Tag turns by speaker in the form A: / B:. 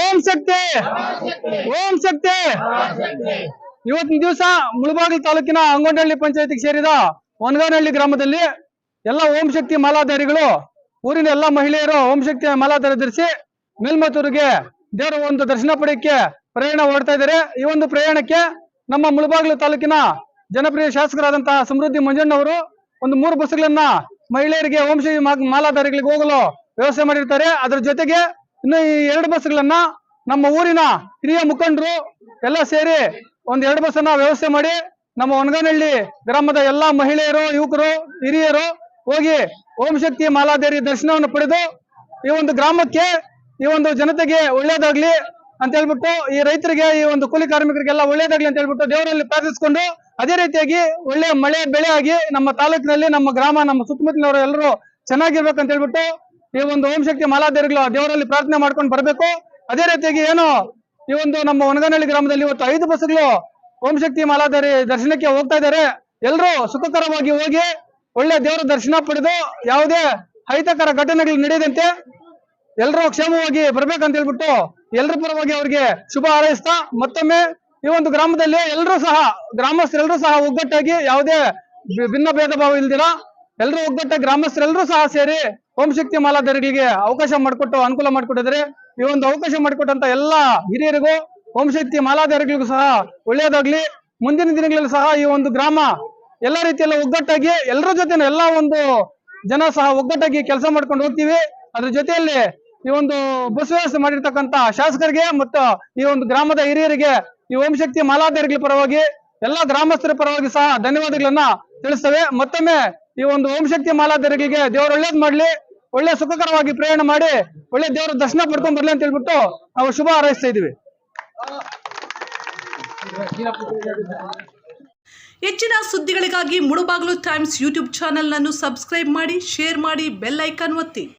A: ಓಂ ಶಕ್ತಿ. ಓಂ ಶಕ್ತಿ. ಇವತ್ತಿನ ದಿವಸ ಮುಳಬಾಗಿಲು ತಾಲೂಕಿನ ಅಂಗೊಂಡಹಳ್ಳಿ ಪಂಚಾಯತಿಗೆ ಸೇರಿದ ವನಗಾನಹಳ್ಳಿ ಗ್ರಾಮದಲ್ಲಿ ಎಲ್ಲ ಓಂ ಶಕ್ತಿ ಮಾಲಾಧಾರಿಗಳು, ಊರಿನ ಎಲ್ಲ ಮಹಿಳೆಯರು ಓಂ ಶಕ್ತಿ ಮಾಲಾಧಾರ ಧರಿಸಿ ಮೇಲ್ಮತ್ತೂರಿಗೆ ದೇವರ ಒಂದು ದರ್ಶನ ಪಡೆಯಕ್ಕೆ ಪ್ರಯಾಣ ಹೊರಡ್ತಾ ಇದ್ದಾರೆ. ಈ ಒಂದು ಪ್ರಯಾಣಕ್ಕೆ ನಮ್ಮ ಮುಳಬಾಗಿಲು ತಾಲೂಕಿನ ಜನಪ್ರಿಯ ಶಾಸಕರಾದಂತಹ ಸಮೃದ್ಧಿ ಮಂಜಣ್ಣವರು ಒಂದು ಮೂರು ಬಸ್ಗಳನ್ನ ಮಹಿಳೆಯರಿಗೆ ಓಂ ಶಕ್ತಿ ಮಾಲಾಧಾರಿಗಳಿಗೆ ಹೋಗಲು ವ್ಯವಸ್ಥೆ ಮಾಡಿರ್ತಾರೆ. ಅದರ ಜೊತೆಗೆ ಇನ್ನು ಈ ಎರಡು ಬಸ್ಗಳನ್ನ ನಮ್ಮ ಊರಿನ ಹಿರಿಯ ಮುಖಂಡರು ಎಲ್ಲ ಸೇರಿ ಒಂದ್ ಎರಡು ಬಸ್ ವ್ಯವಸ್ಥೆ ಮಾಡಿ ನಮ್ಮ ಒಣಗನಹಳ್ಳಿ ಗ್ರಾಮದ ಎಲ್ಲಾ ಮಹಿಳೆಯರು, ಯುವಕರು, ಹಿರಿಯರು ಹೋಗಿ ಓಂ ಶಕ್ತಿ ಮಾಲಾದೇವಿ ದರ್ಶನವನ್ನು ಪಡೆದು ಈ ಒಂದು ಗ್ರಾಮಕ್ಕೆ ಈ ಒಂದು ಜನತೆಗೆ ಒಳ್ಳೇದಾಗ್ಲಿ ಅಂತ ಹೇಳ್ಬಿಟ್ಟು ಈ ರೈತರಿಗೆ, ಈ ಒಂದು ಕೂಲಿ ಕಾರ್ಮಿಕರಿಗೆಲ್ಲ ಒಳ್ಳೇದಾಗ್ಲಿ ಅಂತ ಹೇಳ್ಬಿಟ್ಟು ದೇವರಲ್ಲಿ ಪ್ರಾರ್ಥಿಸಿಕೊಂಡು ಅದೇ ರೀತಿಯಾಗಿ ಒಳ್ಳೆ ಮಳೆ, ಬೆಳೆ ಆಗಿ ನಮ್ಮ ತಾಲೂಕಿನಲ್ಲಿ ನಮ್ಮ ಗ್ರಾಮ, ನಮ್ಮ ಸುತ್ತಮುತ್ತಲಿನವರು ಎಲ್ಲರೂ ಚೆನ್ನಾಗಿರ್ಬೇಕಂತ ಹೇಳ್ಬಿಟ್ಟು ಈ ಒಂದು ಓಂ ಶಕ್ತಿ ಮಾಲಾದೇವಿಗಳು ದೇವರಲ್ಲಿ ಪ್ರಾರ್ಥನೆ ಮಾಡ್ಕೊಂಡು ಬರಬೇಕು. ಅದೇ ರೀತಿಯಾಗಿ ಏನು ಈ ಒಂದು ನಮ್ಮ ಒಣಗನಹಳ್ಳಿ ಗ್ರಾಮದಲ್ಲಿ ಇವತ್ತು ಐದು ಬಸ್ಗಳು ಓಂ ಶಕ್ತಿ ಮಾಲಾಧಾರಿ ದರ್ಶನಕ್ಕೆ ಹೋಗ್ತಾ ಇದ್ದಾರೆ. ಎಲ್ಲರೂ ಸುಖಕರವಾಗಿ ಹೋಗಿ ಒಳ್ಳೆ ದೇವರ ದರ್ಶನ ಪಡೆದು ಯಾವುದೇ ಅಹಿತಕರ ಘಟನೆಗಳು ನಡೆಯದಂತೆ ಎಲ್ಲರೂ ಕ್ಷೇಮವಾಗಿ ಬರ್ಬೇಕಂತ ಹೇಳ್ಬಿಟ್ಟು ಎಲ್ಲರ ಪರವಾಗಿ ಅವರಿಗೆ ಶುಭ ಹಾರೈಸ್ತಾ ಮತ್ತೊಮ್ಮೆ ಈ ಒಂದು ಗ್ರಾಮದಲ್ಲಿ ಎಲ್ಲರೂ ಸಹ ಗ್ರಾಮಸ್ಥರೆಲ್ಲರೂ ಸಹ ಒಗ್ಗಟ್ಟಾಗಿ ಯಾವುದೇ ಭಿನ್ನ ಭೇದ ಭಾವ ಇಲ್ದಿರ ಎಲ್ಲರೂ ಒಗ್ಗಟ್ಟಾಗಿ ಗ್ರಾಮಸ್ಥರೆಲ್ಲರೂ ಸಹ ಸೇರಿ ಶಕ್ತಿ ಮಾಲಾಧಾರಿಗಳಿಗೆ ಅವಕಾಶ ಮಾಡಿಕೊಟ್ಟು, ಅನುಕೂಲ ಮಾಡಿಕೊಟ್ಟಿದ್ರೆ ಈ ಒಂದು ಅವಕಾಶ ಮಾಡಿಕೊಟ್ಟಂತ ಎಲ್ಲಾ ಹಿರಿಯರಿಗೂ ಶಕ್ತಿ ಮಾಲಾಧಾರಿಗಳಿಗೂ ಸಹ ಒಳ್ಳೆಯದಾಗ್ಲಿ. ಮುಂದಿನ ದಿನಗಳಲ್ಲಿ ಸಹ ಈ ಒಂದು ಗ್ರಾಮ ಎಲ್ಲಾ ರೀತಿಯಲ್ಲ ಒಗ್ಗಟ್ಟಾಗಿ ಎಲ್ಲರ ಜೊತೆ ಎಲ್ಲಾ ಒಂದು ಜನ ಸಹ ಒಗ್ಗಟ್ಟಾಗಿ ಕೆಲಸ ಮಾಡ್ಕೊಂಡು ಹೋಗ್ತೀವಿ. ಅದ್ರ ಜೊತೆಯಲ್ಲಿ ಈ ಒಂದು ಬಸ್ ವ್ಯವಸ್ಥೆ ಮಾಡಿರ್ತಕ್ಕಂತ ಶಾಸಕರಿಗೆ ಮತ್ತು ಈ ಒಂದು ಗ್ರಾಮದ ಹಿರಿಯರಿಗೆ ಈ ಶಕ್ತಿ ಮಾಲಾಧಾರಿಗಳ ಪರವಾಗಿ, ಎಲ್ಲಾ ಗ್ರಾಮಸ್ಥರ ಪರವಾಗಿ ಸಹ ಧನ್ಯವಾದಗಳನ್ನ ತಿಳಿಸ್ತವೆ. ಮತ್ತೊಮ್ಮೆ ಈ ಒಂದು ಓಂ ಶಕ್ತಿ ಮಾಲಾಧಾರಿಗಳಿಗೆ ದೇವರು ಒಳ್ಳೇದ್ ಮಾಡ್ಲಿ, ಒಳ್ಳೆ ಸುಖಕರವಾಗಿ ಪ್ರಯಾಣ ಮಾಡಿ, ಒಳ್ಳೆ ದೇವರ ದರ್ಶನ ಪಡ್ಕೊಂಡ್ ಬರ್ಲಿ ಅಂತ ಹೇಳ್ಬಿಟ್ಟು ನಾವು ಶುಭ ಹಾರೈಸ್ತಾ ಇದೀವಿ
B: ಹೆಚ್ಚಿನ ಸುದ್ದಿಗಳಿಗಾಗಿ ಮುಳುಬಾಗಿಲು ಟೈಮ್ಸ್ ಯೂಟ್ಯೂಬ್ ಚಾನೆಲ್ನನ್ನು ಸಬ್ಸ್ಕ್ರೈಬ್ ಮಾಡಿ, ಶೇರ್ ಮಾಡಿ, ಬೆಲ್ ಐಕಾನ್ ಒತ್ತಿ.